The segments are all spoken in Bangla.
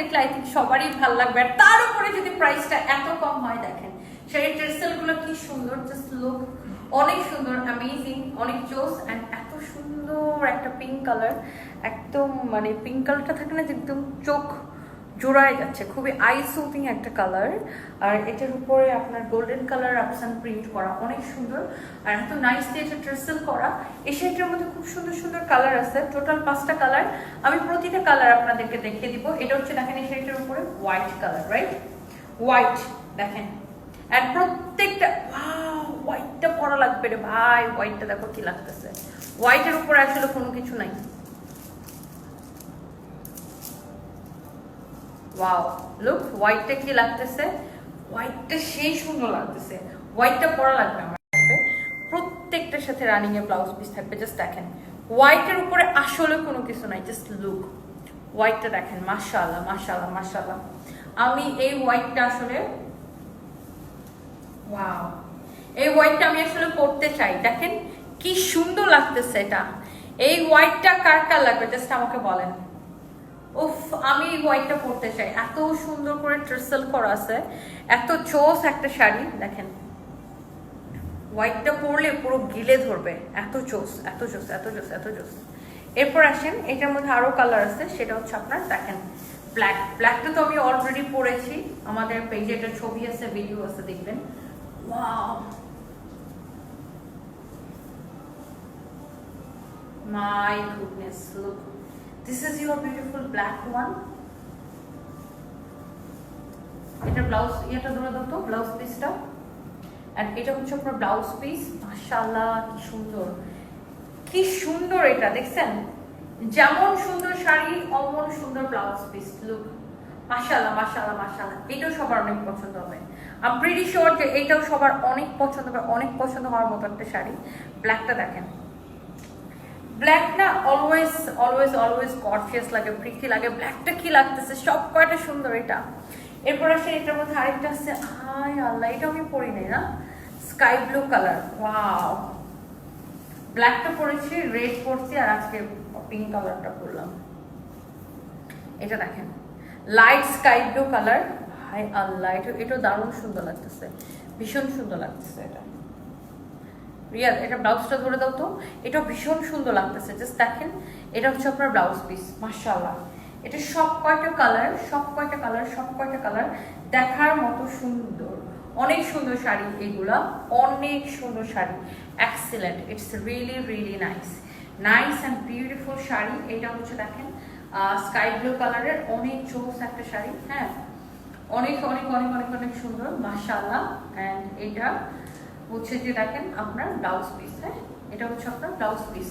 দেখলে আই থিঙ্ক সবারই ভালো লাগবে। আর তার উপরে যদি প্রাইসটা এত কম হয় দেখেন, সেই ট্রেসেলগুলো কি সুন্দর জাস্ট লুক অনেক সুন্দর অ্যামেজিং অনেক জোস অ্যান্ড এত সুন্দর একটা পিঙ্ক কালার একদম মানে পিঙ্ক কালারটা থাকে না যে একদম চোখ জোড়ায় যাচ্ছে। খুবই আই সুপিং একটা কালার আর এটার উপরে আপনার গোল্ডেন কালার আপসান প্রিন্ট করা অনেক সুন্দর। আর এত নাইস দিয়ে এটা ট্রেসেল করা। এই শাড়িটার মধ্যে খুব সুন্দর সুন্দর কালার আছে। টোটাল পাঁচটা কালার আমি প্রতিটা কালার আপনাদেরকে দেখিয়ে দিব। এটা হচ্ছে দেখেন এই শাড়িটার উপরে হোয়াইট কালার রাইট হোয়াইট দেখেন। অ্যান্ড প্রত্যেকটা হোয়াইটটা পরা লাগবে রে ভাই। হোয়াইটটা দেখো কি লাগতেছে। হোয়াইটের উপরে আসলে কোনো কিছু নাই। ওয়াও লুক হোয়াইটটা কি লাগতেছে? হোয়াইটটা সেই সুন্দর লাগতেছে। হোয়াইটটা পরা লাগবে আমার প্রত্যেকটার সাথে রানিং এ ব্লাউজ পিস থাকবে জাস্ট দেখেন। হোয়াইটের উপরে আসলে কোনো কিছু নাই জাস্ট লুক হোয়াইটটা দেখেন, মাশাআল্লাহ মাশাআল্লাহ মাশাআল্লাহ। আমি এই হোয়াইটটা আসলে ওয়াও এই হোয়াইটটা আমি আসলে পরতে চাই। দেখেন কি সুন্দর লাগতেছে এটা। এই হোয়াইটটা কার কার লাগবে? জাস্ট আমাকে বলেন। উফ, আমি এই হোয়াইটটা পরতে চাই। এত সুন্দর করে ট্রেসেল করা আছে। এত চোস একটা শাড়ি, দেখেন। হোয়াইটটা পরলে পুরো গিলে ধরবে। এত চোস এত চোস এত চোস এত চোস এরপর আসেন, এটার মধ্যে আরও কালার আছে, সেটা হচ্ছে আপনার, দেখেন ব্ল্যাক ব্ল্যাকটা তো আমি অলরেডি পরেছি। আমাদের পেজে একটা ছবি আছে ভিডিও আছে, দেখবেন। My goodness look this is your beautiful black one এটা ব্লাউজ এটা ধরে দাও তো ব্লাউজ পিসটা আর এটা হচ্ছে আপনার ব্লাউজ পিস মাশাআল্লাহ, কি সুন্দর। কি সুন্দর এটা, দেখছেন? যেমন সুন্দর শাড়ি, অমন সুন্দর ব্লাউজ পিস লুক মাশাআল্লাহ মাশাআল্লাহ মাশাআল্লাহ। এটাও সবার অনেক পছন্দ হবে। আমি প্রিটি শিওর যে এটাও সবার অনেক পছন্দ হবে, অনেক পছন্দ হওয়ার মতো একটা শাড়ি। ব্ল্যাকটা দেখেন। ব্ল্যাক না অলওয়েজ অলওয়েজ অলওয়েজ গর্জিয়াস লাগে প্রিটি লাগে। ব্ল্যাকটা কি লাগতেছে? সব কয়টা সুন্দর এটা। এরপর আসে এটার মধ্যে আরেকটা আছে। হাই আল্লাহ এটা আমি পরি নাই না? স্কাই ব্লু কালার ওয়াও ব্ল্যাকটা পরেছি রেড পরছি, আর আজকে পিঙ্ক কালারটা পরলাম। এটা দেখেন। লাইট স্কাই ব্লু কালার হাই আল্লাহ, এটা এটা দারুণ সুন্দর লাগতেছে। ভীষণ সুন্দর লাগতেছে এটা। রিয়াদ এটা ব্লাউজটা ধরে দাও তো। এটা ভীষণ সুন্দর লাগতেছে। জাস্ট দেখেন, এটা হচ্ছে আপনার ব্লাউজ পিস মার্শাল্লাহ এটা সব কয়টা কালার সব কয়টা কালার সব কয়টা কালার দেখার মতো সুন্দর। অনেক সুন্দর শাড়ি এগুলা। অনেক সুন্দর sari. Excellent it's really really nice nice and beautiful sari. এটা হচ্ছে দেখেন স্কাই ব্লু কালারের অনেক চোস একটা শাড়ি হ্যাঁ? অনেক অনেক অনেক অনেক অনেক সুন্দর। মাশাআল্লাহ। অ্যান্ড এটা হচ্ছে যে দেখেন আপনার ব্লাউজ পিস হ্যাঁ? এটা হচ্ছে আপনার ব্লাউজ পিস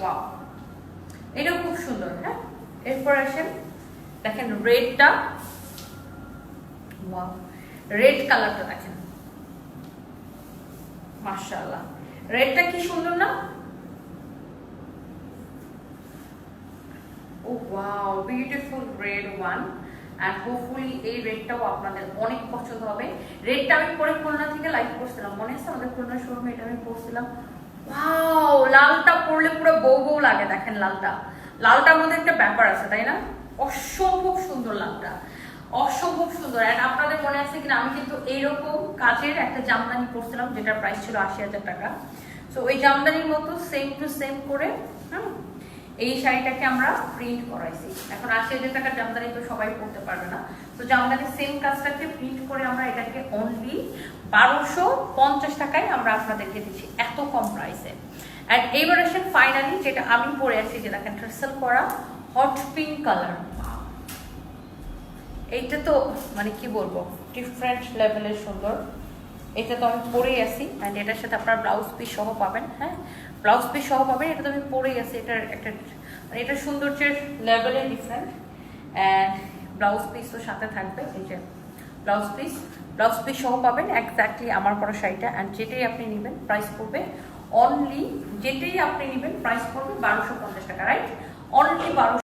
ওয়াও এটা খুব সুন্দর হ্যাঁ? এরপর আসেন, দেখেন রেডটা রেড কালারটা দেখেন। মাশাআল্লাহ! রেডটা কি সুন্দর না? ও beautiful red one and hopefully এই রেডটাও আপনাদের অনেক পছন্দ হবে। রেডটা আমি পরে খুলনা থেকে লাইভ করছিলাম। মনে আছে আমাদের খুলনা শোরুমে এটা আমি পরছিলাম ওয়াও লালটা পরলে পুরো বউ বউ লাগে, দেখেন লালটা। লালটার মধ্যে একটা ব্যাপার আছে, তাই না? অসম্ভব সুন্দর লালটা। অসম্ভব সুন্দর। অ্যান্ড আপনাদের মনে আছে কিনা, আমি কিন্তু এইরকম কাজের একটা জামদানি পরছিলাম, যেটার প্রাইস ছিল আশি হাজার টাকা। সো ওই জামদানির মতো সেম টু সেম করে, হুম? এই শাড়িটাকে আমরা প্রিন্ট করাইছি। এখন আশি হাজার টাকার জামদানি তো সবাই পরতে পারবে না। তো জামদানি সেম কাজটাকে প্রিন্ট করে আমরা এটাকে অনলি বারোশো পঞ্চাশ টাকায় আমরা আপনাদেরকে দিচ্ছি এত কম প্রাইসে অ্যান্ড এইবার আসেন ফাইনালি যেটা আমি পরে আছি যে দেখেন ট্রেসেল করা হট পিঙ্ক কালার এইটা তো মানে কি বলব ডিফারেন্ট লেভেলের সুন্দর। এটা তো আমি পরেই আছি। অ্যান্ড এটার সাথে আপনার ব্লাউজ পিস সহ পাবেন হ্যাঁ? ব্লাউজ পিস সহ পাবেন, এটা তো আমি পরেই আছি, এটার একটা মানে এটার সৌন্দর্যের লেভেলে ডিফারেন্ট অ্যান্ড ব্লাউজ পিস তো সাথে থাকবে, এই যে ব্লাউজ পিস ব্লাউজ পিস সহ পাবেন এক্স্যাক্টলি আমার পড়া শাড়িটা অ্যান্ড যেটাই আপনি নেবেন প্রাইস পড়বে অনলি যেটাই আপনি নেবেন প্রাইস পড়বে বারোশো পঞ্চাশ টাকা রাইট অনলি বারোশো